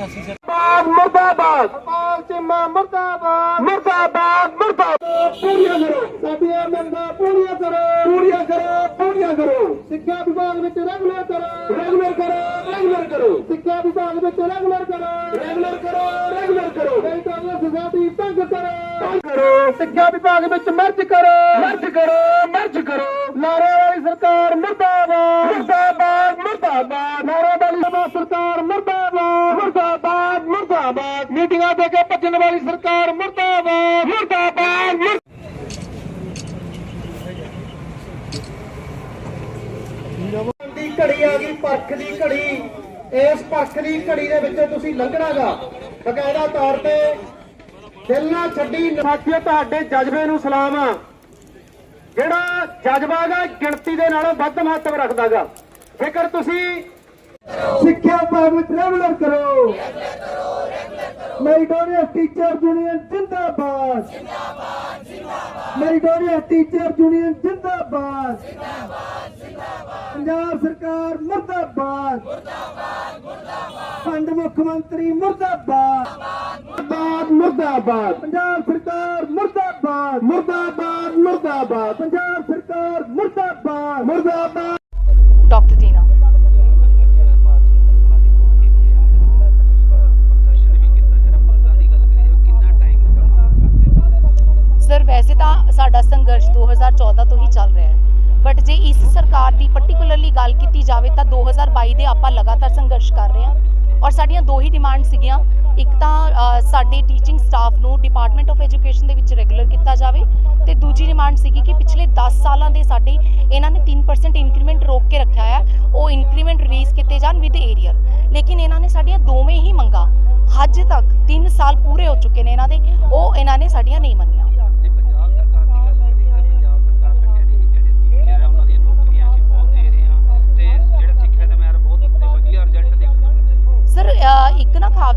88 ਮੁਰਦਾਬਾਦ ਪਾਲ ਚਿੰਮਾ ਮੁਰਦਾਬਾਦ। ਮੁਰਦਾਬਾਦ ਮੁਰਦਾਬਾਦ। ਪੂਰੀਆਂ ਕਰੋ। ਸਾਡੀਆਂ ਮੰਗਾਂ ਪੂਰੀਆਂ ਕਰੋ। ਪੂਰੀਆਂ ਕਰੋ ਪੂਰੀਆਂ ਕਰੋ। ਸਿੱਖਿਆ ਵਿਭਾਗ ਵਿੱਚ ਰੈਗੂਲਰ ਕਰੋ। ਰੈਗੂਲਰ ਕਰੋ। ਰੈਗੂਲਰ ਕਰੋ। ਸਿੱਖਿਆ ਵਿਭਾਗ ਵਿੱਚ ਰੈਗੂਲਰ ਕਰੋ। ਰੈਗੂਲਰ ਕਰੋ ਰੈਗੂਲਰ ਕਰੋ। ਨਹੀਂ ਤਾਂ ਇਹ ਸਜ਼ਾਤੀ ਤੰਗ ਕਰੋ। ਤੰਗ ਕਰੋ। ਸਿੱਖਿਆ ਵਿਭਾਗ ਵਿੱਚ ਮਰਜ ਕਰੋ। ਮਰਜ ਕਰੋ ਮਰਜ ਕਰੋ। ਨਾਰੇ ਵਾਲੀ ਸਰਕਾਰ ਮੁਰਦਾਬਾਦ। ਮੁਰਦਾਬਾਦ ਮੁਰਦਾਬਾਦ। ਨਾਰੇ ਵਾਲੀ ਸਰਕਾਰ ਮੁਰਦਾਬਾਦ। ਮੁਰਦਾਬਾਦ ਮੁਰਦਾਬਾਦ। ਮੀਟਿੰਗਾਂ ਦੇ ਕੇ ਭੱਜਣ ਵਾਲੀ ਸਰਕਾਰ ਮੁਰਦਾਬਾਦ ਮੁਰਦਾਬਾਦ ਮੁਰ- ਦੀ ਘੜੀ ਆ ਗਈ ਪਰਖ ਦੀ ਘੜੀ। ਇਸ ਪਰਖ ਦੀ ਘੜੀ ਦੇ ਵਿੱਚੋਂ ਤੁਸੀਂ ਲੰਘਣਾਗਾ। ਬਕਾਇਦਾ ਤੌਰ ਤੇ ਦਿਲ ਨਾ ਛੱਡੀ। ਸਾਥੀਓ, ਤੁਹਾਡੇ ਜਜ਼ਬੇ ਨੂੰ ਸਲਾਮ ਆ। ਜਿਹੜਾ ਜਜ਼ਬਾ ਗਾ ਗਿਣਤੀ ਦੇ ਨਾਲੋਂ ਵੱਧ ਮਹੱਤਵ ਰੱਖਦਾਗਾ। ਜੇਕਰ ਤੁਸੀਂ ਸਿੱਖਿਆ ਵਿਭਾਗ ਰੈਗੂਲਰ ਕਰੋ। ਮੈਰੀਟੋਰੀਅਸ ਟੀਚਰ ਯੂਨੀਅਨ ਜਿੰਦਾਬਾਦ। ਜਿੰਦਾਬਾਦ ਜਿੰਦਾਬਾਦ ਮੈਰੀਟੋਰੀਅਸ ਟੀਚਰ ਯੂਨੀਅਨ ਜਿੰਦਾਬਾਦ। ਪੰਜਾਬ ਸਰਕਾਰ ਮੁਰਦਾਬਾਦ। ਮੁਰਦਾਬਾਦ ਮੁਰਦਾਬਾਦ। ਪੰਡ ਮੁੱਖ ਮੰਤਰੀ ਮੁਰਦਾਬਾਦ। ਮੁਰਦਾਬਾਦ ਮੁਰਦਾਬਾਦ। ਪੰਜਾਬ ਸਰਕਾਰ ਮੁਰਦਾਬਾਦ। ਮੁਰਦਾਬਾਦ ਮੁਰਦਾਬਾਦ। ਪੰਜਾਬ ਸਰਕਾਰ ਮੁਰਦਾਬਾਦ। ਮੁਰਦਾਬਾਦ। ਡਾਕਟਰ ਦੀਨਾ। ਪ੍ਰਦਰਸ਼ਨ ਵੀ ਕੀਤਾ ਜਰਾ ਮੰਗਾਂ ਦੀ ਗੱਲ ਕਰੀਏ ਕਿੰਨਾ ਟਾਈਮ ਹੋ ਗਿਆ ਮੰਗ ਕਰਦੇ ਸਰ ਵੈਸੇ ਤਾਂ ਸਾਡਾ ਸੰਘਰਸ਼ 2014 ਤੋਂ ਹੀ ਚੱਲ ਰਿਹਾ ਹੈ। ਬਟ ਜੇ ਇਸ ਸਰਕਾਰ ਦੀ ਪਾਰਟਿਕੂਲਰਲੀ ਗੱਲ ਕੀਤੀ ਜਾਵੇ ਤਾਂ 2022 ਦੇ ਆਪਾਂ ਲਗਾਤਾਰ ਸੰਘਰਸ਼ ਕਰ ਰਹੇ ਹਾਂ ਔਰ ਸਾਡੀਆਂ ਦੋ ਹੀ ਡਿਮਾਂਡ ਸੀਗੀਆਂ। ਇੱਕ ਤਾਂ ਸਾਡੇ ਟੀਚਿੰਗ ਸਟਾਫ ਨੂੰ ਡਿਪਾਰਟਮੈਂਟ ਆਫ ਐਜੂਕੇਸ਼ਨ ਦੇ ਵਿੱਚ ਰੈਗੂਲਰ ਕੀਤਾ ਜਾਵੇ ਤੇ ਦੂਜੀ ਡਿਮਾਂਡ ਸੀਗੀ ਕਿ ਪਿਛਲੇ 10 ਸਾਲਾਂ ਦੇ ਸਾਡੇ ਇਹਨਾਂ ਨੇ 3% ਇਨਕਰੀਮੈਂਟ ਰੋਕ ਕੇ ਰੱਖਿਆ ਹੈ ਉਹ ਇਨਕਰੀਮੈਂਟ ਰਿਲੀਜ਼ ਕੀਤੇ ਜਾਣ ਵਿਦ ਏਰੀਅਰ ਲੇਕਿਨ ਇਹਨਾਂ ਨੇ ਸਾਡੀਆਂ ਦੋਵੇਂ ਹੀ ਮੰਗਾਂ ਅੱਜ ਤੱਕ 3 ਸਾਲ ਪੂਰੇ ਹੋ ਚੁੱਕੇ ਨੇ ਇਹਨਾਂ ਦੇ। ਉਹ ਇਹਨਾਂ ਨੇ ਸਾਡੀਆਂ ਨਹੀਂ ਮੰਨੀਆਂ।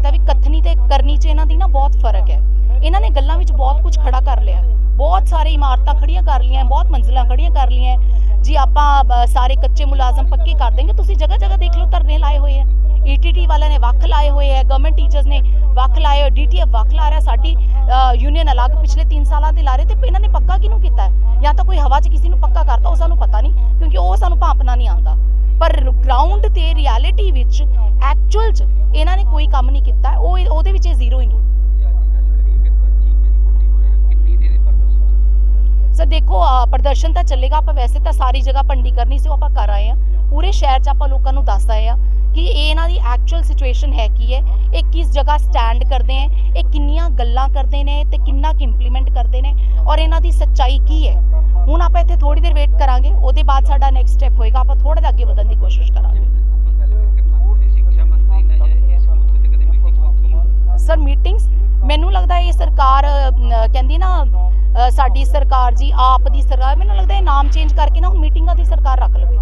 ਇੱਕ ਵੀ ਕਥਨੀ ਤੇ ਕਰਨੀ 'ਚ ਇਹਨਾਂ ਦੀ ਨਾ ਬਹੁਤ ਫ਼ਰਕ ਹੈ। ਇਹਨਾਂ ਨੇ ਗੱਲਾਂ ਵਿੱਚ ਬਹੁਤ ਕੁਝ ਖੜਾ ਕਰ ਲਿਆ। ਬਹੁਤ ਸਾਰੇ ਇਮਾਰਤਾਂ ਖੜੀਆਂ ਕਰ ਲਈਆਂ, ਬਹੁਤ ਮੰਜ਼ਿਲਾਂ ਖੜੀਆਂ ਕਰ ਲਈਆਂ। ਜੀ ਆਪਾਂ ਸਾਰੇ ਕੱਚੇ ਮੁਲਾਜ਼ਮ ਪੱਕੇ ਕਰ ਦੇਂਗੇ ਤੁਸੀਂ ਜਗ੍ਹਾ ਜਗ੍ਹਾ ਦੇਖ ਲਓ, ਧਰਨੇ ਲਾਏ ਹੋਏ ਆ। ਈਟੀਟੀ ਵਾਲਿਆਂ ਨੇ ਵੱਖ ਲਾਏ ਹੋਏ ਆ ਗਵਰਨਮੈਂਟ ਟੀਚਰਸ ਨੇ ਵੱਖ ਲਾਏ ਹੋਏ ਡੀਟੀਐਫ ਵੱਖ ਲਾ ਰਿਹਾ। ਸਾਡੀ ਯੂਨੀਅਨ ਅਲੱਗ ਪਿਛਲੇ 3 ਸਾਲਾਂ ਦੇ ਲਾ ਰਹੇ ਤੇ ਇਹਨਾਂ ਨੇ ਪੱਕਾ ਕਿਹਨੂੰ ਕੀਤਾ? ਜਾਂ ਤਾਂ ਕੋਈ ਹਵਾ 'ਚ ਕਿਸੇ ਨੂੰ ਪੱਕਾ ਕਰਤਾ, ਉਹ ਸਾਨੂੰ ਪਤਾ ਨਹੀਂ, ਕਿਉਂਕਿ ਉਹ ਸਾਨੂੰ ਭਾਪਨਾ ਨਹੀਂ ਆਉਂਦਾ। ਪਰ ਗਰਾਊਂਡ ਤੇ ਰਿਐਲਿਟੀ ਵਿੱਚ ਐਕਚੁਅਲ 'ਚ ਇਹਨਾਂ ਨੇ ਕੋਈ ਕੰਮ ਨਹੀਂ ਕੀਤਾ, ਉਹ ਉਹਦੇ ਵਿੱਚ ਇਹ ਜ਼ੀਰੋ ਹੀ ਨਹੀਂ। ਸਰ ਦੇਖੋ ਪ੍ਰਦਰਸ਼ਨ ਤਾਂ ਚੱਲੇਗਾ, ਆਪਾਂ ਵੈਸੇ ਤਾਂ ਸਾਰੀ ਜਗ੍ਹਾ ਪੰਡੀ ਕਰਨੀ ਸੀ, ਉਹ ਆਪਾਂ ਕਰ ਆਏ ਆ ਪੂਰੇ ਸ਼ਹਿਰ 'ਚ ਆਪਾਂ ਲੋਕਾਂ ਨੂੰ ਦੱਸ ਆਏ ਆ ਕਿ ਇਹ ਇਹਨਾਂ ਦੀ ਐਕਚੁਅਲ ਸਿਚੁਏਸ਼ਨ ਹੈ ਕੀ ਹੈ। ਇਹ ਕਿਸ ਜਗ੍ਹਾ ਸਟੈਂਡ ਕਰਦੇ ਹੈ, ਇਹ ਕਿੰਨੀਆਂ ਗੱਲਾਂ ਕਰਦੇ ਨੇ ਤੇ ਕਿੰਨਾ ਕਿ ਇੰਪਲੀਮੈਂਟ ਕਰਦੇ ਨੇ ਔਰ ਇਹਨਾਂ ਦੀ ਸੱਚਾਈ ਕੀ ਹੈ? ਹੁਣ ਆਪਾਂ ਇੱਥੇ ਥੋੜੀ ਦੇਰ ਵੇਟ ਕਰਾਂਗੇ, ਉਹਦੇ ਬਾਅਦ ਸਾਡਾ ਨੈਕਸਟ ਸਟੈਪ ਹੋਏਗਾ, ਆਪਾਂ ਥੋੜਾ ਜਿਹਾ ਅੱਗੇ ਵਧਣ ਦੀ ਕੋਸ਼ਿਸ਼ ਕਰਾਂਗੇ। ਸਰ ਮੀਟਿੰਗਸ ਮੈਨੂੰ ਲੱਗਦਾ ਇਹ ਸਰਕਾਰ ਕਹਿੰਦੀ ਨਾ ਸਾਡੀ ਸਰਕਾਰ ਜੀ, ਆਪ ਦੀ ਸਰਕਾਰ, ਮੈਨੂੰ ਲੱਗਦਾ ਇਹ ਨਾਮ ਚੇਂਜ ਕਰਕੇ ਨਾ ਹੁਣ ਮੀਟਿੰਗਾਂ ਦੀ ਸਰਕਾਰ ਰੱਖ ਲਵੇ।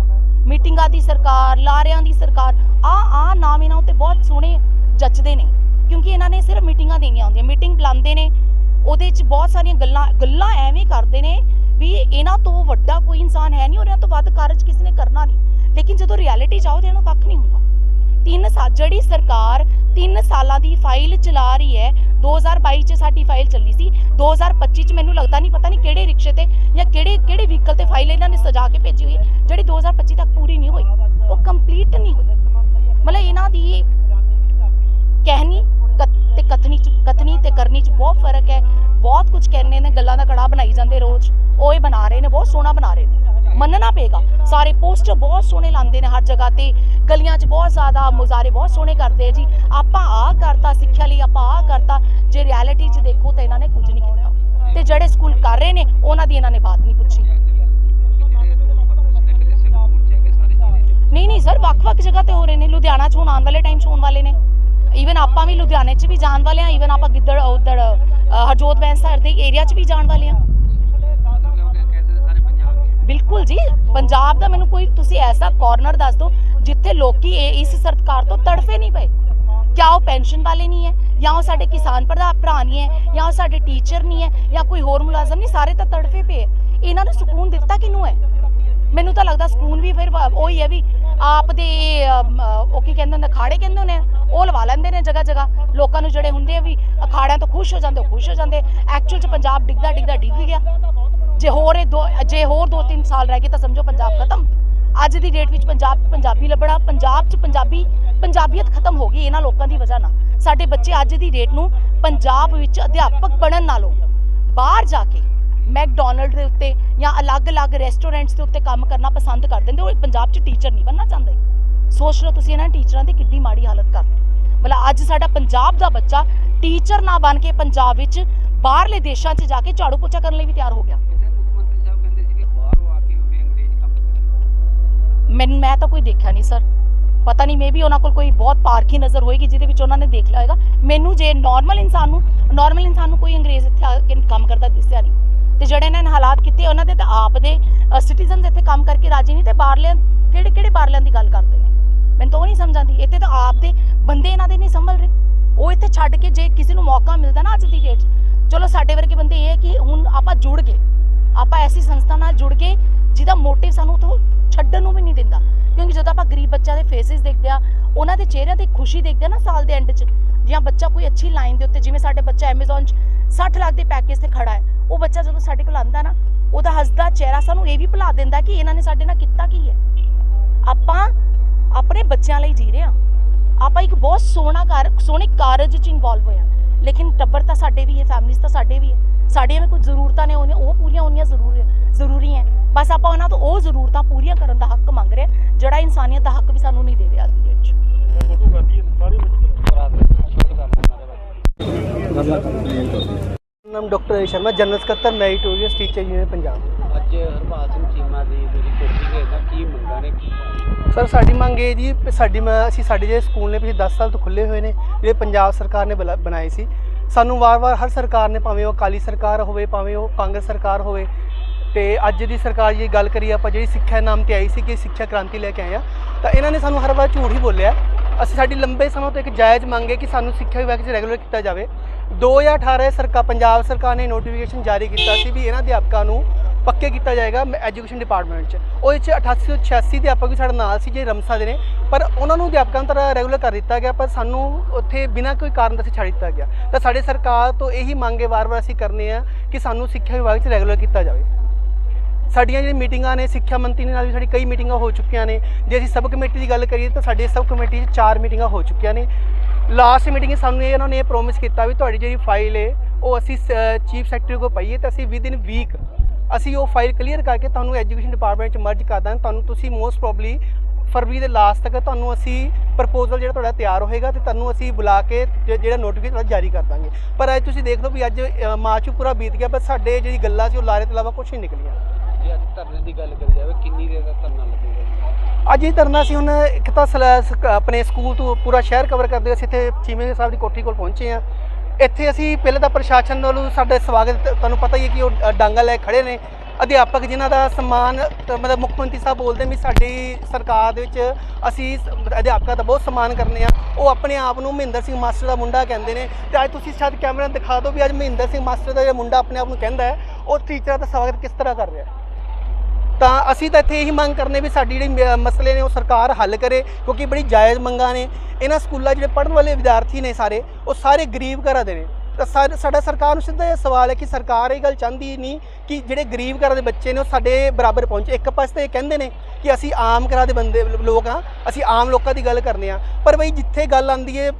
ਮੀਟਿੰਗਾਂ ਦੀ ਸਰਕਾਰ, ਲਾਰਿਆਂ ਦੀ ਸਰਕਾਰ, ਆ ਆ ਨਾਮ ਇਹਨਾਂ ਉੱਤੇ ਬਹੁਤ ਸੋਹਣੇ ਜੱਚਦੇ ਨੇ, ਕਿਉਂਕਿ ਇਹਨਾਂ ਨੇ ਸਿਰਫ ਮੀਟਿੰਗਾਂ ਦੇਣੀਆਂ ਹੁੰਦੀਆਂ, ਮੀਟਿੰਗ ਬੁਲਾਉਂਦੇ ਨੇ, ਉਹਦੇ 'ਚ ਬਹੁਤ ਸਾਰੀਆਂ ਗੱਲਾਂ ਗੱਲਾਂ ਐਵੇਂ ਕਰਦੇ ਨੇ ਵੀ ਇਹਨਾਂ ਤੋਂ ਵੱਡਾ ਕੋਈ ਇਨਸਾਨ ਹੈ ਨਹੀਂ ਔਰ ਇਹਨਾਂ ਤੋਂ ਵੱਧ ਕਾਰਜ ਕਿਸੇ ਨੇ ਕਰਨਾ ਨਹੀਂ। ਲੇਕਿਨ ਜਦੋਂ ਰਿਐਲਿਟੀ ਚਾਹੋ ਤੇ ਇਹਨਾਂ ਨੂੰ ਕੱਖ ਨਹੀਂ ਹੁੰਦਾ। ਤਿੰਨ ਸਾ, ਜਿਹੜੀ ਸਰਕਾਰ 3 ਸਾਲਾਂ ਦੀ ਫਾਈਲ ਚਲਾ ਰਹੀ ਹੈ 2022 ਚ ਸਾਡੀ ਫਾਈਲ ਚੱਲੀ ਸੀ 2025 ਚ ਮੈਨੂੰ ਲੱਗਦਾ ਨਹੀਂ, ਪਤਾ ਨਹੀਂ ਕਿਹੜੇ ਰਿਕਸ਼ੇ ਤੇ ਜਾਂ ਕਿਹੜੇ ਕਿਹੜੇ ਵਹੀਕਲ ਤੇ ਫਾਈਲ ਇਹਨਾਂ ਨੇ ਸਜਾ ਕੇ ਭੇਜੀ ਹੋਈ ਹੈ, ਜਿਹੜੀ 2025 ਤੱਕ ਪੂਰੀ ਨਹੀਂ ਹੋਈ। ਉਹ ਕੰਪਲੀਟ ਨਹੀਂ ਹੋਈ। ਮਤਲਬ ਇਹਨਾਂ ਦੀ ਕਹਿਣੀ ਤੇ ਕਥਨੀ ਚ, ਕਥਨੀ ਤੇ ਕਰਨੀ ਚ ਬਹੁਤ ਫ਼ਰਕ ਹੈ। ਬਹੁਤ ਕੁਝ ਕਹਿੰਦੇ ਨੇ, ਗੱਲਾਂ ਦਾ ਕੜਾ ਬਣਾਈ ਜਾਂਦੇ ਰੋਜ਼। ਉਹ ਇਹ ਬਣਾ ਰਹੇ ਨੇ, ਬਹੁਤ ਸੋਹਣਾ ਬਣਾ ਰਹੇ ਨੇ। ਮੰਨਣਾ ਪਏਗਾ। ਸਾਰੇ ਪੋਸਟਰ ਬਹੁਤ ਸੋਹਣੇ ਲਾਉਂਦੇ ਨੇ ਹਰ ਜਗ੍ਹਾ ਤੇ। ਗਲੀਆਂ 'ਚ ਬਹੁਤ ਜ਼ਿਆਦਾ ਮੁਜ਼ਾਰੇ ਬਹੁਤ ਸੋਹਣੇ ਕਰਦੇ ਆ ਜੀ। ਆਪਾਂ ਆਹ ਕਰਤਾ, ਸਿੱਖਿਆ ਲਈ ਆਪਾਂ ਆਹ ਕਰਤਾ। ਜੇ ਰਿਐਲਿਟੀ 'ਚ ਦੇਖੋ ਤਾਂ ਇਹਨਾਂ ਨੇ ਕੁਝ ਨਹੀਂ ਕੀਤਾ। ਤੇ ਜਿਹੜੇ ਸਕੂਲ ਕਰ ਰਹੇ ਨੇ, ਉਹਨਾਂ ਦੀ ਇਹਨਾਂ ਨੇ ਬਾਤ ਨਹੀਂ ਪੁੱਛੀ। ਨਹੀਂ ਨਹੀਂ ਸਰ ਵੱਖ-ਵੱਖ ਜਗ੍ਹਾ ਤੇ ਹੋ ਰਹੇ ਨੇ। ਲੁਧਿਆਣਾ 'ਚ ਹੁਣ ਆਉਣ ਵਾਲੇ ਟਾਈਮ 'ਚ ਹੋਣ ਵਾਲੇ ਨੇ। ਈਵਨ ਆਪਾਂ ਵੀ ਲੁਧਿਆਣੇ 'ਚ ਵੀ ਜਾਣ ਵਾਲੇ ਆ ਈਵਨ ਆਪਾਂ ਗਿੱਦੜ ਉਧੜ ਹਰਜੋਤ ਬੈਂਸਰ ਦੇ ਏਰੀਆ 'ਚ ਵੀ ਜਾਣ ਵਾਲੇ ਆ ਬਿਲਕੁਲ ਜੀ, ਪੰਜਾਬ ਦਾ ਮੈਨੂੰ ਕੋਈ, ਤੁਸੀਂ ਐਸਾ ਕਾਰਨਰ ਦੱਸ ਦਿਓ, ਜਿੱਥੇ ਲੋਕੀ ਇਸ ਸਰਕਾਰ ਤੋਂ ਤੜਫੇ ਨਹੀਂ ਪਏ। ਕਿਆ ਉਹ ਪੈਨਸ਼ਨ ਵਾਲੇ ਨਹੀਂ ਹੈ, ਜਾਂ ਉਹ ਸਾਡੇ ਕਿਸਾਨ ਭਰਾ ਨਹੀਂ ਹੈ, ਜਾਂ ਉਹ ਸਾਡੇ ਟੀਚਰ ਨਹੀਂ ਹੈ, ਜਾਂ ਕੋਈ ਹੋਰ ਮੁਲਾਜ਼ਮ ਨਹੀਂ, ਸਾਰੇ ਤਾਂ ਤੜਫੇ ਪਏ ਇਹਨਾਂ ਨੂੰ ਸਕੂਨ ਦਿੱਤਾ ਕਿਹਨੂੰ ਹੈ? ਮੈਨੂੰ ਤਾਂ ਲੱਗਦਾ ਸਕੂਨ ਵੀ ਫਿਰ ਉਹੀ ਹੈ ਵੀ ਆਪ ਦੇ ਉਹ ਕੀ ਕਹਿੰਦੇ ਨੇ ਅਖਾੜੇ ਕਹਿੰਦੇ ਨੇ ਉਹ ਲਵਾ ਲੈਂਦੇ ਨੇ ਜਗ੍ਹਾ ਜਗ੍ਹਾ। ਲੋਕਾਂ ਨੂੰ ਜਿਹੜੇ ਹੁੰਦੇ ਆ ਵੀ ਅਖਾੜਿਆਂ ਤੋਂ ਖੁਸ਼ ਹੋ ਜਾਂਦੇ, ਉਹ ਖੁਸ਼ ਹੋ ਜਾਂਦੇ। ਐਕਚੁਅਲ ਚ ਪੰਜਾਬ ਡਿੱਗਦਾ ਡਿੱਗਦਾ, ਡਿੱਗ ਗਿਆ। ਜੇ ਹੋਰ ਇਹ ਦੋ, ਜੇ ਹੋਰ 2-3 ਸਾਲ ਰਹਿ ਗਏ ਤਾਂ ਸਮਝੋ ਪੰਜਾਬ ਖਤਮ। ਅੱਜ ਦੀ ਡੇਟ ਵਿੱਚ ਪੰਜਾਬ ਪੰਜਾਬੀ ਲੱਭਣਾ, ਪੰਜਾਬ 'ਚ ਪੰਜਾਬੀ, ਪੰਜਾਬੀਅਤ ਖਤਮ ਹੋ ਗਈ ਇਹਨਾਂ ਲੋਕਾਂ ਦੀ ਵਜ੍ਹਾ ਨਾਲ। ਸਾਡੇ ਬੱਚੇ ਅੱਜ ਦੀ ਡੇਟ ਨੂੰ ਪੰਜਾਬ ਵਿੱਚ ਅਧਿਆਪਕ ਬਣਨ ਨਾਲੋਂ ਬਾਹਰ ਜਾ ਕੇ ਮੈਕਡੋਨਲਡ ਦੇ ਉੱਤੇ ਜਾਂ ਅਲੱਗ-ਅਲੱਗ ਰੈਸਟੋਰੈਂਟਸ ਦੇ ਉੱਤੇ ਕੰਮ ਕਰਨਾ ਪਸੰਦ ਕਰ ਦਿੰਦੇ। ਉਹ ਪੰਜਾਬ 'ਚ ਟੀਚਰ ਨਹੀਂ ਬਣਨਾ ਚਾਹੁੰਦੇ। ਸੋਚ ਲਓ ਤੁਸੀਂ ਇਹਨਾਂ ਟੀਚਰਾਂ ਦੀ ਕਿੱਡੀ ਮਾੜੀ ਹਾਲਤ ਕਰਦੇ ਮਤਲਬ ਅੱਜ ਸਾਡਾ ਪੰਜਾਬ ਦਾ ਬੱਚਾ ਟੀਚਰ ਨਾ ਬਣ ਕੇ ਪੰਜਾਬ ਵਿੱਚ ਬਾਹਰਲੇ ਦੇਸ਼ਾਂ 'ਚ ਜਾ ਕੇ ਝਾੜੂ ਪੋਚਾ ਕਰਨ ਲਈ ਵੀ ਤਿਆਰ ਹੋ ਗਿਆ। ਕਿਸੇ ਮੈਨੂੰ ਮੈਂ ਤਾਂ ਕੋਈ ਦੇਖਿਆ ਨਹੀਂ, ਸਰ। ਪਤਾ ਨਹੀਂ ਮੇਬੀ ਉਹਨਾਂ ਕੋਲ ਕੋਈ ਬਹੁਤ ਪਾਰਖੀ ਨਜ਼ਰ ਹੋਏਗੀ, ਜਿਹਦੇ ਵਿੱਚ ਉਹਨਾਂ ਨੇ ਦੇਖ ਲਿਆ ਹੋਏਗਾ। ਮੈਨੂੰ ਜੇ ਨਾਰਮਲ ਇਨਸਾਨ ਨੂੰ ਨਾਰਮਲ ਇਨਸਾਨ ਨੂੰ ਕੋਈ ਅੰਗਰੇਜ਼ ਇੱਥੇ ਆ ਕੇ ਕੰਮ ਕਰਦਾ ਦਿਸਿਆ ਨਹੀਂ। ਤੇ ਜਿਹੜੇ ਇਹਨਾਂ ਨੇ ਹਾਲਾਤ ਕੀਤੇ, ਉਹਨਾਂ ਦੇ ਤਾਂ ਆਪ ਦੇ ਸਿਟੀਜ਼ਨਸ ਇੱਥੇ ਕੰਮ ਕਰਕੇ ਰਾਜੀ ਨਹੀਂ, ਤੇ ਬਾਹਰਲਿਆਂ ਕਿਹੜੇ ਕਿਹੜੇ ਬਾਹਰਲਿਆਂ ਦੀ ਗੱਲ ਕਰਦੇ ਨੇ? ਮੈਨੂੰ ਤਾਂ ਉਹ ਨਹੀਂ ਸਮਝ ਆਉਂਦੀ। ਇੱਥੇ ਤਾਂ ਆਪ ਦੇ ਬੰਦੇ ਇਹਨਾਂ ਦੇ ਨਹੀਂ ਸੰਭਲ ਰਹੇ। ਉਹ ਇੱਥੇ ਛੱਡ ਕੇ ਜੇ ਕਿਸੇ ਨੂੰ ਮੌਕਾ ਮਿਲਦਾ ਨਾ ਅੱਜ ਦੀ ਡੇਟ ਚਲੋ ਸਾਡੇ ਵਰਗੇ ਬੰਦੇ ਇਹ ਹੈ ਕਿ ਹੁਣ ਆਪਾਂ ਜੁੜ ਗਏ। ਆਪਾਂ ਐਸੀ ਸੰਸਥਾ ਨਾਲ ਜੁੜ ਗਏ, ਜਿਹਦਾ ਮੋਟਿਵ ਸਾਨੂੰ ਤੋਂ ਛੱਡਣ ਨੂੰ ਵੀ ਨਹੀਂ ਦਿੰਦਾ। ਕਿਉਂਕਿ ਜਦੋਂ ਆਪਾਂ ਗਰੀਬ ਬੱਚਿਆਂ ਦੇ ਫੇਸਿਸ ਦੇਖਦੇ ਆ, ਉਹਨਾਂ ਦੇ ਚਿਹਰਿਆਂ ਤੇ ਖੁਸ਼ੀ ਦੇਖਦੇ ਆ ਨਾ ਸਾਲ ਦੇ ਐਂਡ 'ਚ, ਜਾਂ ਬੱਚਾ ਕੋਈ ਅੱਛੀ ਲਾਈਨ ਦੇ ਉੱਤੇ, ਜਿਵੇਂ ਸਾਡੇ ਬੱਚਾ ਐਮਾਜ਼ਨ 'ਚ 60 ਲੱਖ ਦੇ ਪੈਕੇਜ ਤੇ ਖੜਾ ਹੈ, ਉਹ ਬੱਚਾ ਜਦੋਂ ਸਾਡੇ ਕੋਲ ਆਂਦਾ ਨਾ, ਉਹਦਾ ਹੱਸਦਾ ਚਿਹਰਾ ਸਾਨੂੰ ਇਹ ਵੀ ਭੁਲਾ ਦਿੰਦਾ ਕਿ ਇਹਨਾਂ ਨੇ ਸਾਡੇ ਨਾਲ ਕੀਤਾ ਕੀ ਹੈ। ਆਪਾਂ ਆਪਣੇ ਬੱਚਿਆਂ ਲਈ ਜੀ ਰਹੇ ਹਾਂ। ਆਪਾਂ ਇੱਕ ਬਹੁਤ ਸੋਹਣਾ ਕਾਰ ਸੋਹਣੇ ਕਾਰਜ 'ਚ ਇਨਵੋਲਵ ਹੋਏ ਹਾਂ। ਲੇਕਿਨ ਟੱਬਰ ਤਾਂ ਸਾਡੇ ਵੀ ਹੈ ਫੈਮਿਲੀਜ਼ ਤਾਂ ਸਾਡੇ ਵੀ ਹੈ। ਸਾਡੀਆਂ ਵੀ ਕੁਝ ਜ਼ਰੂਰਤਾਂ ਨੇ ਉਹਨੇ ਉਹ ਪੂਰੀਆਂ ਹੋਣੀਆਂ ਜ਼ਰੂਰੀ ਜ਼ਰੂਰੀ ਹੈ। ਬਸ ਆਪਾਂ ਉਹਨਾਂ ਤੋਂ ਉਹ ਜ਼ਰੂਰਤਾਂ ਪੂਰੀਆਂ ਕਰਨ ਦਾ ਹੱਕ ਮੰਗ ਰਹੇ ਹਾਂ ਜਿਹੜਾ ਇਨਸਾਨੀਅਤ ਦਾ ਹੱਕ ਵੀ ਸਾਨੂੰ ਨਹੀਂ ਦੇ ਰਿਹਾ ਅੱਜ ਦੀ ਡੇਟ 'ਚ। ਨਾਮ ਡਾਕਟਰ ਸ਼ਰਮਾ ਜਨਰਲ ਸਕੱਤਰ ਮੈਰੀਟੋਰੀਅਸ ਟੀਚਰ ਯੂਨੀਅਨ ਪੰਜਾਬ। ਅੱਜ ਹਰਪਾਲ ਸਿੰਘ ਚੀਮਾ ਦੀ ਜਿਹੜੀ ਕੋਠੀ ਗਏ ਦਾ ਕੀ ਮੰਗਾਂ ਨੇ ਕੀ ਸਰ, ਸਾਡੀ ਮੰਗ ਇਹ ਜੀ ਸਾਡੀ ਮ- ਅਸੀਂ ਸਾਡੇ ਜਿਹੜੇ ਸਕੂਲ ਨੇ ਪਿਛਲੇ 10 ਸਾਲ ਤੋਂ ਖੁੱਲੇ ਹੋਏ ਨੇ, ਜਿਹੜੇ ਪੰਜਾਬ ਸਰਕਾਰ ਨੇ ਬਲਾ- ਬਣਾਏ ਸੀ, ਸਾਨੂੰ ਵਾਰ-ਵਾਰ ਹਰ ਸਰਕਾਰ ਨੇ, ਭਾਵੇਂ ਉਹ ਅਕਾਲੀ ਸਰਕਾਰ ਹੋਵੇ, ਭਾਵੇਂ ਉਹ ਕਾਂਗਰਸ ਸਰਕਾਰ ਹੋਵੇ, ਤੇ ਅੱਜ ਦੀ ਸਰਕਾਰ ਜੀ ਗੱਲ ਕਰੀਏ, ਆਪਾਂ ਜਿਹੜੀ ਸਿੱਖਿਆ ਨਾਮ ਤੇ ਆਈ ਸੀ ਕਿ ਸਿੱਖਿਆ ਕ੍ਰਾਂਤੀ ਲੈ ਕੇ ਆਏ ਆ, ਤਾਂ ਇਹਨਾਂ ਨੇ ਸਾਨੂੰ ਹਰ ਵਾਰ ਝੂਠ ਹੀ ਬੋਲਿਆ। ਅਸੀਂ ਸਾਡੀ ਲੰਬੇ ਸਮੇਂ ਤੋਂ ਇੱਕ ਜਾਇਜ਼ ਮੰਗ ਹੈ ਕਿ ਸਾਨੂੰ ਸਿੱਖਿਆ ਵਿਭਾਗ 'ਚ ਰੈਗੂਲਰ ਕੀਤਾ ਜਾਵੇ। 2018 ਸਰਕਾਰ ਪੰਜਾਬ ਸਰਕਾਰ ਨੇ ਨੋਟੀਫਿਕੇਸ਼ਨ ਜਾਰੀ ਕੀਤਾ ਸੀ ਵੀ ਇਹਨਾਂ ਅਧਿਆਪਕਾਂ ਨੂੰ ਪੱਕੇ ਕੀਤਾ ਜਾਏਗਾ ਐਜੂਕੇਸ਼ਨ ਡਿਪਾਰਟਮੈਂਟ 'ਚ। ਉਹਦੇ 'ਚ 8886 ਅਧਿਆਪਕ ਵੀ ਸਾਡੇ ਨਾਲ ਸੀ ਜਿਹੜੇ ਰਮਸਾ ਦੇ ਨੇ। ਪਰ ਉਹਨਾਂ ਨੂੰ ਅਧਿਆਪਕਾਂ ਤਰ੍ਹਾਂ ਰੈਗੂਲਰ ਕਰ ਦਿੱਤਾ ਗਿਆ, ਪਰ ਸਾਨੂੰ ਉੱਥੇ ਬਿਨਾਂ ਕੋਈ ਕਾਰਨ ਦੱਸੇ ਛੱਡ ਦਿੱਤਾ ਗਿਆ। ਤਾਂ ਸਾਡੇ ਸਰਕਾਰ ਤੋਂ ਇਹੀ ਮੰਗ ਵਾਰ-ਵਾਰ ਅਸੀਂ ਕਰਨੇ ਆ ਕਿ ਸਾਨੂੰ ਸਿੱਖਿਆ ਵਿਭਾਗ 'ਚ ਰੈਗੂਲਰ ਕੀਤਾ ਜਾਵੇ। ਸਾਡੀਆਂ ਜਿਹੜੀ ਮੀਟਿੰਗਾਂ ਨੇ, ਸਿੱਖਿਆ ਮੰਤਰੀ ਨਾਲ ਵੀ ਸਾਡੀ ਕਈ ਮੀਟਿੰਗਾਂ ਹੋ ਚੁੱਕੀਆਂ ਨੇ। ਜੇ ਅਸੀਂ ਸਬ ਕਮੇਟੀ ਦੀ ਗੱਲ ਕਰੀਏ ਤਾਂ ਸਾਡੇ ਸਬ ਕਮੇਟੀ 'ਚ ਚਾਰ ਮੀਟਿੰਗਾਂ ਹੋ ਚੁੱਕੀਆਂ ਨੇ। ਲਾਸਟ ਮੀਟਿੰਗ ਸਾਨੂੰ ਇਹ, ਉਹਨਾਂ ਨੇ ਇਹ ਪ੍ਰੋਮਿਸ ਕੀਤਾ ਵੀ ਤੁਹਾਡੀ ਜਿਹੜੀ ਫਾਈਲ ਹੈ, ਉਹ ਅਸੀਂ ਚੀਫ ਸੈਕਟਰੀ ਕੋਲ ਪਾਈਏ ਤਾਂ ਅਸੀਂ ਵਿਦ ਇਨ ਵੀਕ ਅਸੀਂ ਉਹ ਫਾਈਲ ਕਲੀਅਰ ਕਰਕੇ ਤੁਹਾਨੂੰ ਐਜੂਕੇਸ਼ਨ ਡਿਪਾਰਟਮੈਂਟ 'ਚ ਮਰਜ ਕਰ ਦਾਂਗੇ। ਤੁਹਾਨੂੰ ਤੁਸੀਂ ਮੋਸਟ ਪ੍ਰੋਬਬਲੀ ਫਰਵਰੀ ਦੇ ਲਾਸਟ ਤੱਕ ਤੁਹਾਨੂੰ ਅਸੀਂ ਪ੍ਰਪੋਜ਼ਲ ਜਿਹੜਾ ਤੁਹਾਡਾ ਤਿਆਰ ਹੋਏਗਾ ਤੇ ਤੁਹਾਨੂੰ ਅਸੀਂ ਬੁਲਾ ਕੇ ਜਿਹੜਾ ਨੋਟੀਫਿਕੇਸ਼ਨ ਜਾਰੀ ਕਰ ਦਾਂਗੇ। ਪਰ ਅੱਜ ਤੁਸੀਂ ਦੇਖ ਲਓ ਵੀ ਅੱਜ ਮਾਰਚ ਪੂਰਾ ਬੀਤ ਗਿਆ ਪਰ ਸਾਡੇ ਜਿਹੜੀ ਗੱਲਾਂ ਸੀ ਉਹ ਲਾਰੇ ਤੋਂ ਇਲਾਵਾ ਕੁਝ ਨਹੀਂ ਨਿਕਲੀਆਂ। ਜੇ ਅੱਜ ਧਰਨੇ ਦੀ ਗੱਲ ਕਰੀ ਜਾਵੇ ਕਿੰਨੀ ਦੇਰ ਦਾ ਧਰਨਾ ਲੱਗੇਗਾ? ਅੱਜ ਇਹ ਧਰਨਾ ਸੀ ਹੁਣ ਇੱਕ ਤਾਂ ਆਪਣੇ ਸਕੂਲ ਤੋਂ ਪੂਰਾ ਸ਼ਹਿਰ ਕਵਰ ਕਰਦੇ ਅਸੀਂ ਇੱਥੇ ਚੀਮੇ ਸਾਹਿਬ ਦੀ ਕੋਠੀ ਕੋਲ ਪਹੁੰਚੇ ਆ ਇੱਥੇ ਅਸੀਂ ਪਹਿਲਾਂ ਤਾਂ ਪ੍ਰਸ਼ਾਸਨ ਵੱਲੋਂ ਸਾਡਾ ਸਵਾਗਤ ਤੁਹਾਨੂੰ ਪਤਾ ਹੀ ਹੈ ਕਿ ਉਹ ਡਾਂਗਾ ਲੈ ਖੜੇ ਨੇ। ਅਧਿਆਪਕ ਜਿਨ੍ਹਾਂ ਦਾ ਸਨਮਾਨ ਮਤਲਬ ਮੁੱਖ ਮੰਤਰੀ ਸਾਹਿਬ ਬੋਲਦੇ ਵੀ ਸਾਡੀ ਸਰਕਾਰ ਦੇ ਵਿੱਚ ਅਸੀਂ ਅਧਿਆਪਕਾਂ ਦਾ ਬਹੁਤ ਸਨਮਾਨ ਕਰਨੇ ਆ। ਉਹ ਆਪਣੇ ਆਪ ਨੂੰ ਮਹਿੰਦਰ ਸਿੰਘ ਮਾਸਟਰ ਦਾ ਮੁੰਡਾ ਕਹਿੰਦੇ ਨੇ। ਤੇ ਅੱਜ ਤੁਸੀਂ ਸ਼ਾਇਦ ਕੈਮਰਾ ਦਿਖਾ ਦਿਓ ਵੀ ਅੱਜ ਮਹਿੰਦਰ ਸਿੰਘ ਮਾਸਟਰ ਦਾ ਜਿਹੜਾ ਮੁੰਡਾ ਆਪਣੇ ਆਪ ਨੂੰ ਕਹਿੰਦਾ ਹੈ, ਉਹ ਟੀਚਰਾਂ ਦਾ ਸਵਾਗਤ ਕਿਸ ਤਰ੍ਹਾਂ ਕਰ ਰਿਹਾ ਹੈ? ਤਾਂ ਅਸੀਂ ਤਾਂ ਇੱਥੇ ਇਹੀ ਮੰਗ ਕਰਨੇ ਵੀ ਸਾਡੀ ਜਿਹੜੀ ਮ- ਮਸਲੇ ਨੇ ਉਹ ਸਰਕਾਰ ਹੱਲ ਕਰੇ, ਕਿਉਂਕਿ ਬੜੀ ਜਾਇਜ਼ ਮੰਗਾਂ ਨੇ। ਇਹਨਾਂ ਸਕੂਲਾਂ ਜਿਹੜੇ ਪੜ੍ਹਨ ਵਾਲੇ ਵਿਦਿਆਰਥੀ ਨੇ ਸਾਰੇ, ਉਹ ਸਾਰੇ ਗਰੀਬ ਘਰਾਂ ਦੇ ਨੇ। ਤਾਂ ਸਾਡਾ ਸਰਕਾਰ ਨੂੰ ਸਿੱਧਾ ਇਹ ਸਵਾਲ ਹੈ ਕਿ ਸਰਕਾਰ ਇਹ ਗੱਲ ਚਾਹੁੰਦੀ ਨਹੀਂ ਕਿ ਜਿਹੜੇ ਗਰੀਬ ਘਰਾਂ ਦੇ ਬੱਚੇ ਨੇ ਉਹ ਸਾਡੇ ਬਰਾਬਰ ਪਹੁੰਚੇ। ਇੱਕ ਪਾਸੇ ਤਾਂ ਇਹ ਕਹਿੰਦੇ ਨੇ ਕਿ ਅਸੀਂ ਆਮ ਘਰਾਂ ਦੇ ਬੰਦੇ ਲੋਕ ਆ ਅਸੀਂ ਆਮ ਲੋਕਾਂ ਦੀ ਗੱਲ ਕਰਨੇ ਆ ਪਰ ਬਈ ਜਿੱਥੇ ਗੱਲ ਆਂਦੀ ਹੈ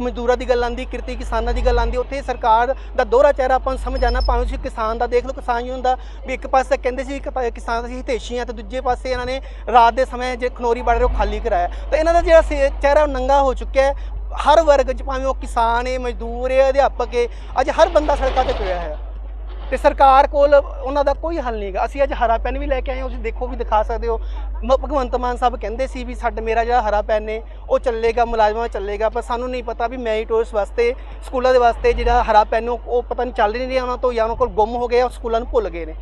ਮਜ਼ਦੂਰਾਂ ਦੀ ਗੱਲ ਆਂਦੀ, ਕਿਰਤੀ ਕਿਸਾਨਾਂ ਦੀ ਗੱਲ ਆਂਦੀ, ਉੱਥੇ ਸਰਕਾਰ ਦਾ ਦੋਹਰਾ ਚਿਹਰਾ ਆਪਾਂ ਨੂੰ ਸਮਝ ਆਣਾ, ਭਾਵੇਂ ਤੁਸੀਂ ਕਿਸਾਨ ਦਾ ਦੇਖ ਲਓ, ਕਿਸਾਨ ਯੂਨੀਅਨ ਦਾ ਵੀ ਇੱਕ ਪਾਸੇ ਤਾਂ ਕਹਿੰਦੇ ਸੀ ਕਿਸਾਨ ਅਸੀਂ ਹਿਤੇਸ਼ੀ ਆ ਤੇ ਦੂਜੇ ਪਾਸੇ ਇਹਨਾਂ ਨੇ ਰਾਤ ਦੇ ਸਮੇਂ ਜੇ ਖਨੋਰੀ ਬਾਰਡਰ ਉਹ ਖਾਲੀ ਕਰਾਇਆ। ਤਾਂ ਇਹਨਾਂ ਦਾ ਜਿਹੜਾ ਸੇ- ਚਿਹਰਾ ਉਹ ਨੰਗਾ ਹੋ ਚੁੱਕਿਆ ਹੈ। ਹਰ ਵਰਗ ਚ ਭਾਵੇਂ ਉਹ ਕਿਸਾਨ ਏ, ਮਜ਼ਦੂਰ ਹੈ ਅਧਿਆਪਕ ਏ, ਅੱਜ ਹਰ ਬੰਦਾ ਸੜਕਾਂ ਤੇ ਪਿਆ ਹੈ ਤੇ ਸਰਕਾਰ ਕੋਲ ਉਹਨਾਂ ਦਾ ਕੋਈ ਹੱਲ ਨਹੀਂ ਹੈਗਾ ਅਸੀਂ ਅੱਜ ਹਰਾ ਪੈਨ ਵੀ ਲੈ ਕੇ ਆਏ ਹਾਂ, ਤੁਸੀਂ ਦੇਖੋ ਵੀ ਦਿਖਾ ਸਕਦੇ ਹੋ। ਮ- ਭਗਵੰਤ ਮਾਨ ਸਾਹਿਬ ਕਹਿੰਦੇ ਸੀ ਵੀ ਸਾਡਾ, ਮੇਰਾ ਜਿਹੜਾ ਹਰਾ ਪੈਨ ਨੇ ਉਹ ਚੱਲੇਗਾ, ਮੁਲਾਜ਼ਮਾਂ ਚੱਲੇਗਾ, ਪਰ ਸਾਨੂੰ ਨਹੀਂ ਪਤਾ ਵੀ ਮੈਰੀਟੋਰਸ ਵਾਸਤੇ, ਸਕੂਲਾਂ ਦੇ ਵਾਸਤੇ ਜਿਹੜਾ ਹਰਾ ਪੈਨ ਉਹ ਉਹ ਪਤਾ ਨਹੀਂ ਚੱਲ ਨਹੀਂ ਰਿਹਾ ਉਹਨਾਂ ਤੋਂ, ਜਾਂ ਉਹਨਾਂ ਕੋਲ ਗੁੰਮ ਹੋ ਗਿਆ ਉਹ ਸਕੂਲਾਂ ਨੂੰ ਭੁੱਲ ਗਏ ਨੇ।